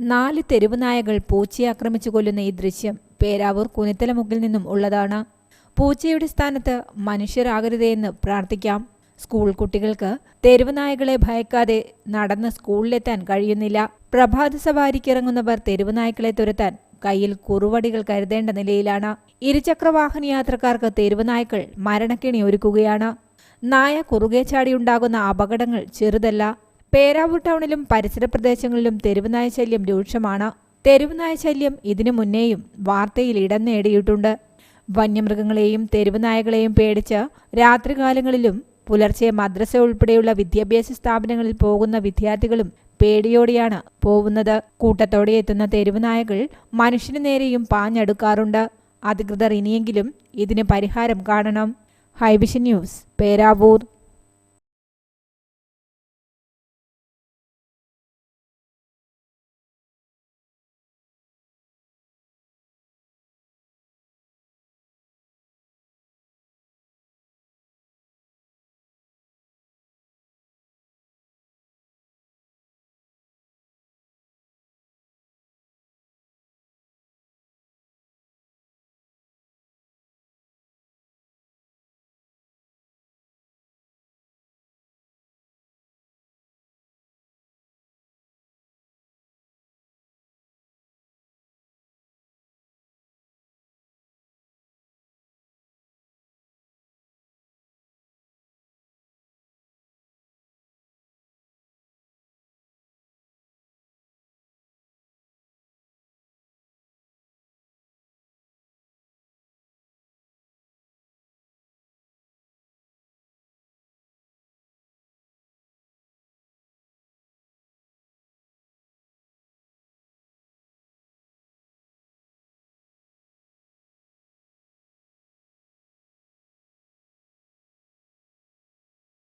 നാല് തെരുവുനായകൾ പൂച്ചയെ ആക്രമിച്ചു കൊല്ലുന്ന ഈ ദൃശ്യം പേരാവൂർ കുനിത്തലമുക്കിൽ നിന്നും ഉള്ളതാണ്. പൂച്ചയുടെ സ്ഥാനത്ത് മനുഷ്യരാകരുതേയെന്ന് പ്രാർത്ഥിക്കാം. സ്കൂൾ കുട്ടികൾക്ക് തെരുവുനായകളെ ഭയക്കാതെ നടന്ന് സ്കൂളിലെത്താൻ കഴിയുന്നില്ല. പ്രഭാത സവാരിക്കിറങ്ങുന്നവർ തെരുവുനായ്ക്കളെ തുരത്താൻ കയ്യിൽ കുറുവടികൾ കരുതേണ്ട നിലയിലാണ്. ഇരുചക്രവാഹന യാത്രക്കാർക്ക് തെരുവുനായ്ക്കൾ നായ്ക്കൾ മരണക്കെണി ഒരുക്കുകയാണ്. നായ കുറുകെ ചാടിയുണ്ടാകുന്ന അപകടങ്ങൾ ചെറുതല്ല. പേരാവൂർ ടൗണിലും പരിസര പ്രദേശങ്ങളിലും തെരുവുനായ ശല്യം രൂക്ഷമാണ്. തെരുവുനായ ശല്യം ഇതിനു മുന്നേയും വാർത്തയിൽ ഇടം നേടിയിട്ടുണ്ട്. വന്യമൃഗങ്ങളെയും തെരുവുനായകളെയും പേടിച്ച് രാത്രികാലങ്ങളിലും പുലർച്ചെ മദ്രസ ഉൾപ്പെടെയുള്ള വിദ്യാഭ്യാസ സ്ഥാപനങ്ങളിൽ പോകുന്ന വിദ്യാർത്ഥികളും പേടിയോടെയാണ് പോകുന്നത് കൂട്ടത്തോടെ എത്തുന്ന തെരുവുനായകൾ മനുഷ്യനു നേരെയും പാഞ്ഞെടുക്കാറുണ്ട്. അധികൃതർ ഇനിയെങ്കിലും ഇതിന് പരിഹാരം കാണണം. Hivision news Peravoor.